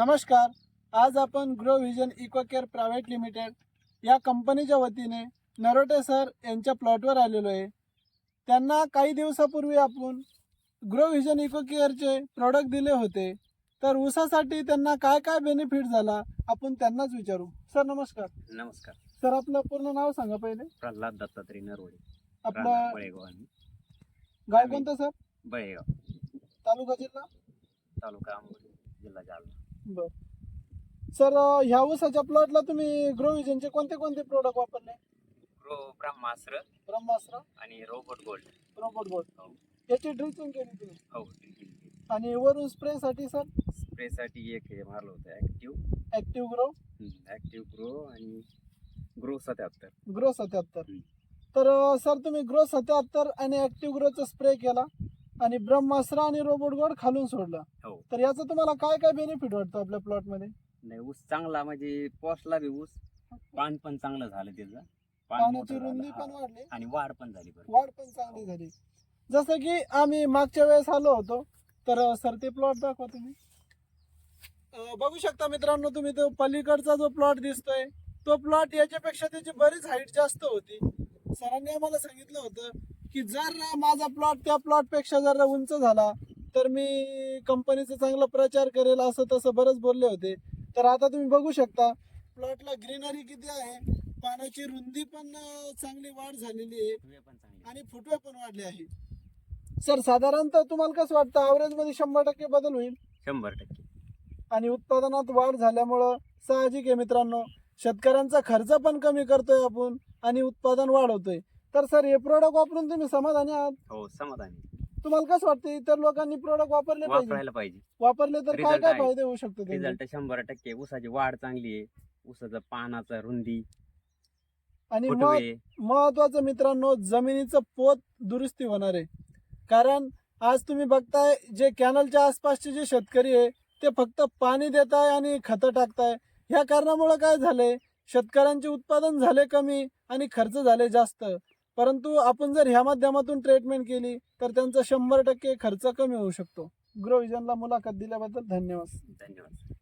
नमस्कार. आज आपण Grow Vision Eco Care private limited या कंपनीच्या वतीने नरोटे सर यांच्या प्लॉटवर आलेलो आहे. त्यांना काही दिवसापूर्वी आपण ग्रो व्हिजन इको केअरचे प्रॉडक्ट दिले होते. तर ऊसासाठी त्यांना काय काय बेनिफिट झाला आपण त्यांनाच विचारू. सर नमस्कार. नमस्कार. सर आपलं पूर्ण नाव सांगा पहिले. प्रल्हाद दत्तात्रय नरवडे आपलं बळेगाव गाव कोणतं सर? बळेगाव. तालुका जिल्हा? तालुका आंबोली जिल्हा जालना. बर. सर ह्या ऊसाच्या प्लॉटला तुम्ही ग्रो व्हिजनचे कोणते कोणते प्रोडक्ट वापरले? ग्रो ब्रह्मास्त्र ब्रह्मास्त्र. आणि रोबोट गोल्ड रोबोट बोर्ड हो. याची ड्रिचिंग केली तुम्ही? हो आणि वरून स्प्रेसाठी सर? स्प्रेसाठी एक हे मारलं होतं active active grow active grow आणि ग्रो सत्याहत्तर. ग्रो सत्याहत्तर. तर सर तुम्ही ग्रो सत्याहत्तर आणि ऍक्टिव्ह ग्रोचा स्प्रे केला? आणि ब्रह्मास्त्र आणि रोबोट गोड खालून सोडला. हो. तर याचा तुम्हाला काय काय बेनिफिट वाटतं आपल्या प्लॉटमध्ये? नाही ऊस चांगला म्हणजे पोसला बी ऊस. पान पण चांगलं झालं त्याचं. पान पाण्याची झालं, रुंदी हा. पण वाढली. आणि वाढ पण झाली बरं. वाढ पण चांगली झाली. जसं की आम्ही मागच्या वेळेस आलो होतो तर सर ते प्लॉट दाखवा तुम्ही. अं, बघू शकता मित्रांनो तुम्ही तो पलीकडचा जो प्लॉट दिसतोय तो प्लॉट याच्यापेक्षा त्याची बरीच हाईट जास्त होती. सरांनी आम्हाला सांगितलं होतं की जर माझा प्लॉट त्या प्लॉटपेक्षा जर उंच झाला तर मी कंपनीचा चांगला प्रचार करेल असं तसं बरंच बोलले होते. तर आता तुम्ही बघू शकता प्लॉटला ग्रीनरी किती आहे पानाची रुंदी पण चांगली वाढ झालेली आहे आणि फुटवे पण वाढले आहे. सर साधारणतः तुम्हाला कसं वाटतं ॲव्हरेजमध्ये शंभर टक्के बदल होईल? शंभर टक्के. आणि उत्पादनात वाढ झाल्यामुळं साहजिक आहे मित्रांनो शेतकऱ्यांचा खर्च पण कमी करतोय आपण आणि उत्पादन वाढवतोय. तर सर हे प्रोडक्ट वापरून तुम्ही समाधानी आहात? हो समाधानी. तुम्हाला कसं वाटतं इतर लोकांनी प्रोडक्ट वापरले पाहिजे. वापरायला पाहिजे. वापरले तर काय Result काय आहे. फायदे होऊ शकतो त्यांचे? रिझल्ट शंभर टक्के. ऊसाची वाढ चांगली आहे. ऊसाचं पानाचं रुंदी आणि मग फुटवे महत्वाचं मित्रांनो जमिनीचं पोत दुरुस्ती होणार आहे. कारण आज तुम्ही बघताय जे कॅनलच्या आसपासचे जे शेतकरी आहे ते फक्त पाणी देत आहे आणि खतं टाकताय. ह्या कारणामुळे काय झालंय? शेतकऱ्यांचे उत्पादन झाले कमी आणि खर्च झाले जास्त. परंतु आपण जर ह्या माध्यमातून ट्रीटमेंट केली तर त्यांचा शंभर टक्के खर्च कमी होऊ शकतो. ग्रोविजनला मुलाखत दिल्याबद्दल धन्यवाद. धन्यवाद.